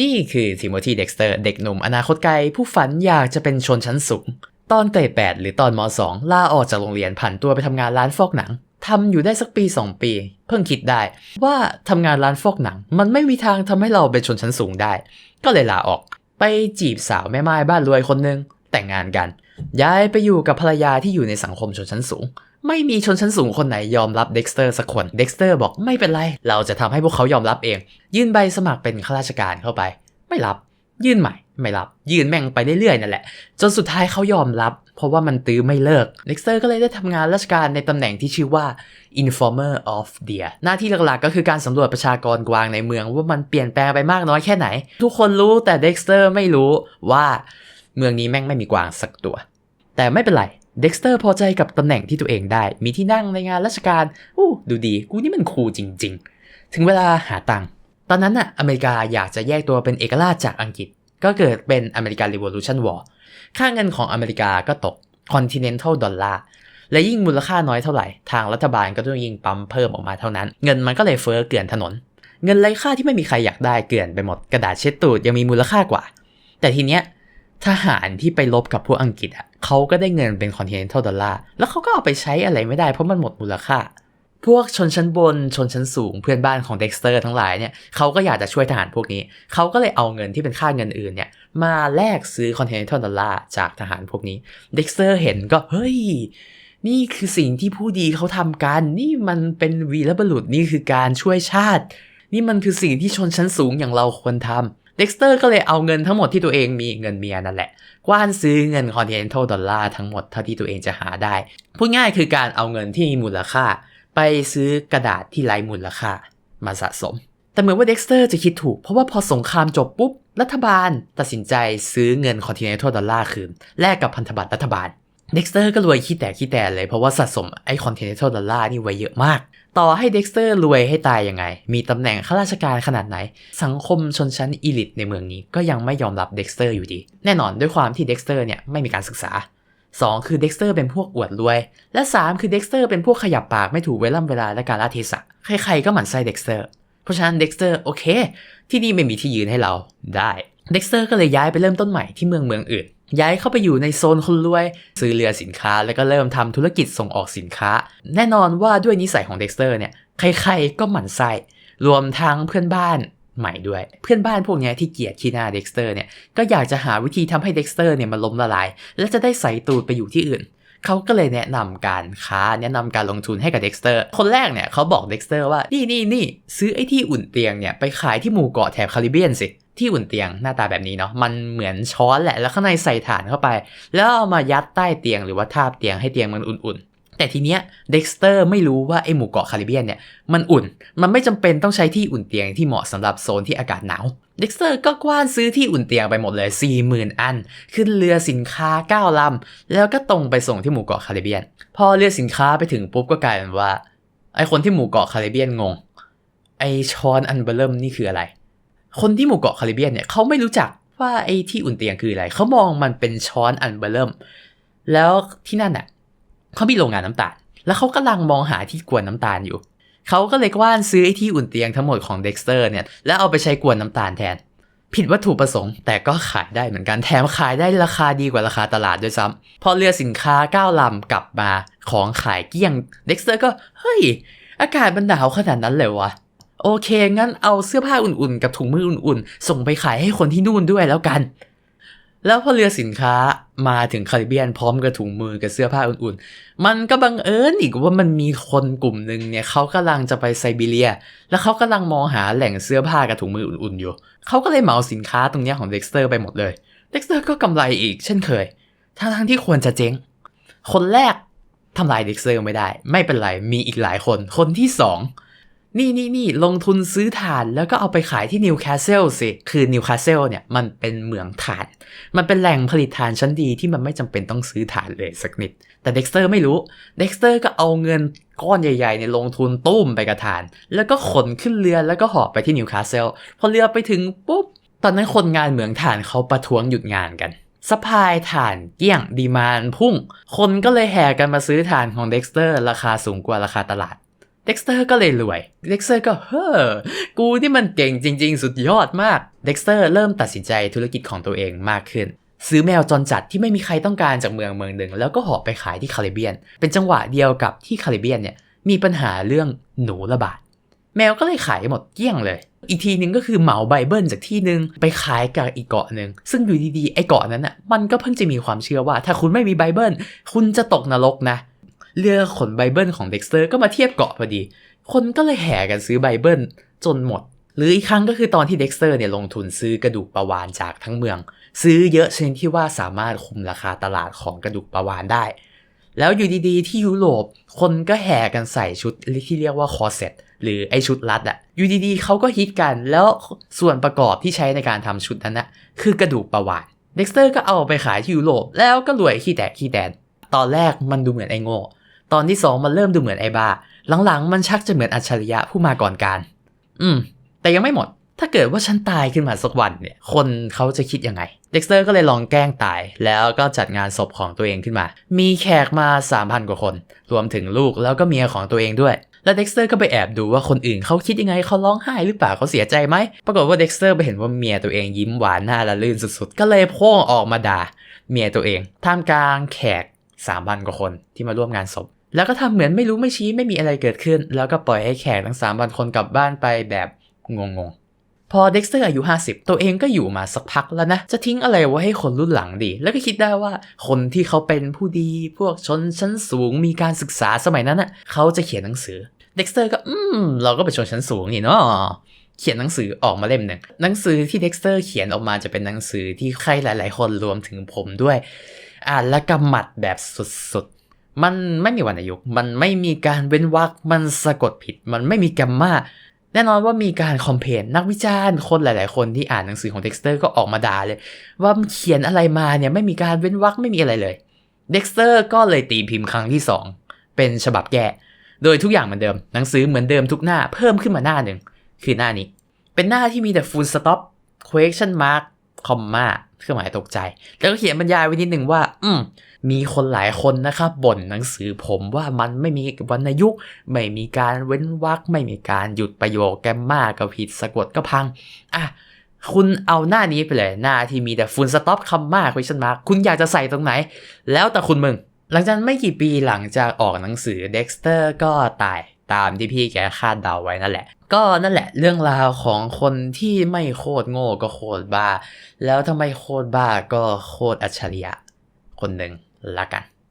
นี่คือทิโมธีเด็กสเตอร์เด็กหนุ่มอนาคตไกล ผู้ฝันอยากจะเป็นชนชั้นสูง ตอนเกรด8หรือตอนม 2 ลาออกจากโรงเรียนผ่านตัวไปทำงานร้านฟอกหนังทำอยู่ได้สักปี 2 ปี เพิ่งคิดได้ ว่าทำงานร้านฟอกหนัง มันไม่มีทางทำให้เราเป็นชนชั้นสูงได้ ก็เลยลาออก ไปจีบสาวแม่ไม้บ้านรวยคนหนึงแต่งงานกัน ย้ายไปอยู่กับภรรยาที่อยู่ในสังคมชนชั้นสูง ไม่มีชนชั้นสูงคนไหนยอมรับเด็กสเตอร์สักคนเด็กสเตอร์บอกไม่เป็นไร เราจะทำให้พวกเขายอมรับเอง ยื่นใบสมัครเป็นข้าราชการเข้าไป ไม่รับ ยื่นใหม่ ไม่รับ ยื่นแม่งไปเรื่อยๆนั่นแหละ จนสุดท้ายเขายอมรับ เพราะว่ามันตื้อไม่เลิกเด็กสเตอร์ก็เลยได้ทำงานราชการในตำแหน่งที่ชื่อว่า informer of the year หน้าที่หลักๆก็คือการสำรวจประชากรกวางในเมืองว่ามันเปลี่ยนแปลงไปมากน้อยแค่ไหน ทุกคนรู้แต่เด็กสเตอร์ไม่รู้ว่าเมืองนี้แม่งไม่มีกวางสักตัว แต่ไม่เป็นไร เด็กสเตอร์พอใจกับตำแหน่งที่ตัวเองได้ มีที่นั่งในงานราชการอู้ดูดี กูนี่มันครูจริง ๆ ถึงเวลาหาตังค์ ตอนนั้นน่ะอเมริกาอยากจะแยกตัวเป็นเอกราชจากอังกฤษ ก็เกิดเป็นอเมริกัน Revolution War ค่าเงินของอเมริกาก็ตก Continental Dollar และยิ่งมูลค่าน้อยเท่าไหร่ ทางรัฐบาลก็ต้องยิ่งปั๊มเพิ่มออกมาเท่านั้น เงินมันก็เลยเฟ้อเกลื่อนถนน เงินไร้ค่าที่ไม่มีใครอยากได้เกลื่อนไปหมด กระดาษเช็ดตูดยังมีมูลค่ากว่า แต่ทีเนี้ย ทหารที่ไปลบกับพวกอังกฤษอะเขาก็ได้เงินเป็น continental dollar แล้วเขาก็เอาไปใช้อะไรไม่ได้เพราะมันหมดมูลค่า พวกชนชั้นบนชนชั้นสูงเพื่อนบ้านของเด็กสเตอร์ทั้งหลายเนี่ยเขาก็อยากจะช่วยทหารพวกนี้ เขาก็เลยเอาเงินที่เป็นค่าเงินอื่นเนี่ยมาแลกซื้อ continental dollar จากทหารพวกนี้ เด็กสเตอร์เห็นก็เฮ้ยนี่คือสิ่งที่ผู้ดีเขาทำกัน นี่มันเป็นวีรบุรุษนี่คือการช่วยชาติ นี่มันคือสิ่งที่ชนชั้นสูงอย่างเราควรทำ เด็กสเตอร์ก็เลยเอาเงินทั้งหมดที่ตัวเองมีเงินเมียนั่นแหละกว้านซื้อเงิน continental dollar ทั้งหมดเท่าที่ตัวเองจะหาได้ พูดง่ายคือการเอาเงินที่มีมูลค่า ไปซื้อกระดาษที่ไร้มูลค่ามาสะสม แต่เหมือนว่าเด็กสเตอร์จะคิดถูก เพราะว่าพอสงครามจบปุ๊บ รัฐบาลตัดสินใจซื้อเงิน continental dollar คืนแลกกับพันธบัตรรัฐบาลเด็กสเตอร์ก็รวยขี้แต่ขี้แต่เลยเพราะว่าสะสมไอ้ continental dollar นี่ไว้เยอะมาก ต่อให้เด็กสเตอร์รวยให้ตายยังไง มีตำแหน่งข้าราชการขนาดไหน สังคมชนชั้นอีลิตในเมืองนี้ก็ยังไม่ยอมรับเด็กสเตอร์อยู่ดี แน่นอนด้วยความที่เด็กสเตอร์เนี่ยไม่มีการศึกษา 2 คือเด็กสเตอร์เป็นพวกอวดรวย และ 3 คือเด็กสเตอร์เป็นพวกขยับปากไม่ถูกเวล่ำเวลาและการลเทศะ ใครๆก็หมั่นไส้เด็กสเตอร์ เพราะฉะนั้นเด็กสเตอร์โอเค ที่นี่ไม่มีที่ยืนให้เราได้ เด็กสเตอร์ก็เลยย้ายไปเริ่มต้นใหม่ที่เมืองเมืองอื่น ย้ายเข้าไปอยู่ในโซนคนรวย ซื้อเรือสินค้าแล้วก็เริ่มทำธุรกิจส่งออกสินค้า แน่นอนว่าด้วยนิสัยของเด็กเตอร์เนี่ยใครๆก็หมั่นไส้รวมทั้งเพื่อนบ้านใหม่ด้วย เพื่อนบ้านพวกนี้ที่เกลียดขี้หน้าเด็กเตอร์เนี่ยก็อยากจะหาวิธีทำให้เด็กเตอร์เนี่ยมันล้มละลาย และจะได้ใส่ตูดไปอยู่ที่อื่นเขาก็เลยแนะนำการค้าแนะนำการลงทุนให้กับเด็กเตอร์ คนแรกเนี่ยเขาบอกเด็กเตอร์ว่านี่นี่นี่ซื้อไอ้ที่อุ่นเตียงเนี่ยไปขายที่หมู่เกาะแถบคาริเบียนสิ ที่อุ่นเตียงหน้าตาแบบนี้เนาะมันเหมือนช้อนแหละแล้วข้างในใส่ถ่านเข้าไป แล้วเอามายัดใต้เตียงหรือว่าทาบเตียงให้เตียงมันอุ่นๆ แต่ทีเนี้ยเด็กสเตอร์ไม่รู้ว่าไอหมู่เกาะคาริเบียนเนี่ยมันอุ่น มันไม่จำเป็นต้องใช้ที่อุ่นเตียงที่เหมาะสำหรับโซนที่อากาศหนาวเด็กสเตอร์ก็กว้านซื้อที่อุ่นเตียงไปหมดเลย 40,000 อัน ขึ้นเรือสินค้า 9ลำแล้วก็ตรงไปส่งที่หมู่เกาะคาริเบียน พอเรือสินค้าไปถึงปุ๊บก็กลายเป็นว่าไอคนที่หมู่เกาะคาริเบียนงงไอช้อนอันเบลเริ่มนี่คืออะไร คนที่หมู่เกาะคาริเบียนเนี่ยเขาไม่รู้จักว่าไอ้ที่อุ่นเตียงคืออะไรเขามองมันเป็นช้อนอันเบลเริ่ม แล้วที่นั่นน่ะเขามีโรงงานน้ำตาล แล้วเขากำลังมองหาที่กวนน้ำตาลอยู่เขาก็เลยกว้านซื้อไอ้ที่อุ่นเตียงทั้งหมดของเด็กสเตอร์เนี่ยแล้วเอาไปใช้กวนน้ำตาลแทน ผิดวัตถุประสงค์แต่ก็ขายได้เหมือนกันแถมขายได้ราคาดีกว่าราคาตลาดด้วยซ้ำพอเรือสินค้าก้าวลำกลับมาของขายเกี้ยงเด็กสเตอร์ก็เฮ้ย อากาศมันหนาวขนาดนั้นเลยวะ โอเค งั้นเอาเสื้อผ้าอุ่นๆ กับถุงมืออุ่นๆ ส่งไปขายให้คนที่นู่นด้วยแล้วกัน แล้วพอเรือสินค้ามาถึงคาริเบียนพร้อมกับถุงมือกับเสื้อผ้าอุ่นๆ มันก็บังเอิญอีกว่ามันมีคนกลุ่มหนึ่งเนี่ยเขากำลังจะไปไซบีเรีย แล้วเขากำลังมองหาแหล่งเสื้อผ้ากับถุงมืออุ่นๆอยู่ เขาก็เลยเหมาสินค้าตรงนี้ของเด็กสเตอร์ไปหมดเลย เด็กสเตอร์ก็กำไรอีกเช่นเคย ทั้งๆที่ควรจะเจ๊ง คนแรกทำลายเด็กสเตอร์ไม่ได้ ไม่เป็นไร มีอีกหลายคน คนที่สอง นี่นี่นี่ลงทุนซื้อถ่านแล้วก็เอาไปขายที่นิวคาสเซิลสิ คือนิวคาสเซิลเนี่ยมันเป็นเหมืองถ่าน มันเป็นแหล่งผลิตถ่านชั้นดีที่มันไม่จำเป็นต้องซื้อถ่านเลยสักนิด แต่เด็กสเตอร์ไม่รู้ เด็กสเตอร์ก็เอาเงินก้อนใหญ่ๆในยลงทุนตุ้มไปกับถ่าน แล้วก็ขนขึ้นเรือแล้วก็หอบไปที่นิวคาสเซิล พอเรือไปถึงปุ๊บ ตอนนั้นคนงานเหมืองถ่านเขาประท้วงหยุดงานกันสปายถ่านเกลี้ยงดีมานพุ่ง คนก็เลยแห่กันมาซื้อถ่านของเด็กสเตอร์ราคาสูงกว่าราคาตลาด เด็กสเตอร์ก็เลยรวย เด็กสเตอร์ก็เฮ้อ กูที่มันเก่งจริง ๆ สุดยอดมาก เด็กสเตอร์เริ่มตัดสินใจธุรกิจของตัวเองมากขึ้น ซื้อแมวจรจัดที่ไม่มีใครต้องการจากเมืองเมืองหนึ่ง แล้วก็หอบไปขายที่คาริเบียน เป็นจังหวะเดียวกับที่คาริเบียนเนี่ยมีปัญหาเรื่องหนูระบาด แมวก็เลยขายหมดเกลี้ยงเลย อีกทีนึงก็คือเหมาไบเบิลจากที่หนึ่งไปขายกับอีกเกาะหนึ่ง ซึ่งอยู่ดีๆไอ้เกาะนั้นอะมันก็เพิ่งจะมีความเชื่อว่า ถ้าคุณไม่มีไบเบิลคุณจะตกนรกนะ เรือขนไบเบิลของเด็กสเตอร์ก็มาเทียบเกาะพอดี คนก็เลยแห่กันซื้อไบเบิลจนหมด หรืออีกครั้งก็คือตอนที่เด็กสเตอร์เนี่ยลงทุนซื้อกระดูกปลาวานจากทั้งเมือง ซื้อเยอะชนิดที่ว่าสามารถคุมราคาตลาดของกระดูกปลาวานได้ แล้วอยู่ดีๆ ที่ยุโรปคนก็แห่กันใส่ชุดที่เรียกว่าคอเซ็ตหรือไอชุดรัดอะอยู่ดีๆเขาก็ฮิตกัน แล้วส่วนประกอบที่ใช้ในการทำชุดนั้นนะคือกระดูกปลาวานเด็กสเตอร์ก็เอาไปขายที่ยุโรปแล้วก็รวยขี้แตกขี้แตนตอนแรกมันดูเหมือนไอโง่ ตอนที่สองมันเริ่มดูเหมือนไอ้บ้าหลังๆ มันชักจะเหมือนอัจฉริยะผู้มาก่อนการ อืม แต่ยังไม่หมด ถ้าเกิดว่าฉันตายขึ้นมาสักวันเนี่ย คนเขาจะคิดยังไง เด็กเตอร์ก็เลยลองแกล้งตาย แล้วก็จัดงานศพของตัวเองขึ้นมา มีแขกมา 3,000 กว่าคน รวมถึงลูกแล้วก็เมียของตัวเองด้วย แล้วเด็กเตอร์ก็ไปแอบดูว่าคนอื่นเขาคิดยังไง เขาร้องไห้หรือเปล่า เขาเสียใจไหม ปรากฏว่าเด็กเตอร์ไปเห็นว่าเมียตัวเองยิ้มหวานหน้าละลื่นสุดๆ ก็เลยพ่งออกมาด่าเมียตัวเอง ท่ามกลางแขก3,000 กว่าคนที่มาร่วมงานศพ แล้วก็ทำเหมือนไม่รู้ไม่ชี้ไม่มีอะไรเกิดขึ้น แล้วก็ปล่อยให้แขกทั้ง3,000คนกลับบ้านไปแบบงงๆพอเด็กสเตอร์อายุ 50 ตัวเองก็อยู่มาสักพักแล้วนะ จะทิ้งอะไรไว้ให้คนรุ่นหลังดี แล้วก็คิดได้ว่าคนที่เขาเป็นผู้ดี พวกชนชั้นสูงมีการศึกษาสมัยนั้นน่ะเขาจะเขียนหนังสือ เด็กสเตอร์ก็ อืม เราก็เป็นชนชั้นสูงนี่เนาะเขียนหนังสือออกมาเล่มหนึ่งหนังสือที่เด็กสเตอร์เขียนออกมาจะเป็นหนังสือที่ใครหลาย ๆ คนรวมถึงผมด้วย อ่านและกำหมัดแบบสุดๆ มันไม่มีวรรณยุกต์มันไม่มีการเว้นวรรคมันสะกดผิด มันไม่มีแกมมาแน่นอนว่ามีการคอมเพนนักวิจารณ์คนหลาย ๆ คนที่อ่านหนังสือของเด็กสเตอร์ก็ออกมาด่าเลย ว่ามันเขียนอะไรมาเนี่ยไม่มีการเว้นวรรคไม่มีอะไรเลยเด็กสเตอร์ก็เลยตีพิมพ์ครั้งที่ 2 เป็นฉบับแก้โดยทุกอย่างเหมือนเดิม หนังสือเหมือนเดิมทุกหน้าเพิ่มขึ้นมาหน้าหนึ่งคือหน้านี้ เป็นหน้าที่มีแต่ full stop question mark comma เครื่องหมายตกใจ แล้วก็เขียนบรรยายไว้นิดหนึ่งว่า อืม มีคนหลายคนนะครับบ่นหนังสือผมว่ามันไม่มีวรรณยุกต์ไม่มีการเว้นวรรคไม่มีการหยุดประโยคแกมมาก็ผิดสะกดก็พังอะคุณเอาหน้านี้ไปเลยหน้าที่มีแต่ full stop comma question mark คุณอยากจะใส่ตรงไหน แล้วแต่คุณมึง หลังจากไม่กี่ปีหลังจากออกหนังสือ Dexter ก็ตายตามที่พี่แกคาดเดาไว้นั่นแหละ ก็นั่นแหละเรื่องราวของคนที่ไม่โคตรโง่ก็โคตรบ้า แล้วถ้าไมโคตรบ้าก็โคตรอัจฉริยะคนหนึ่ง ละกัน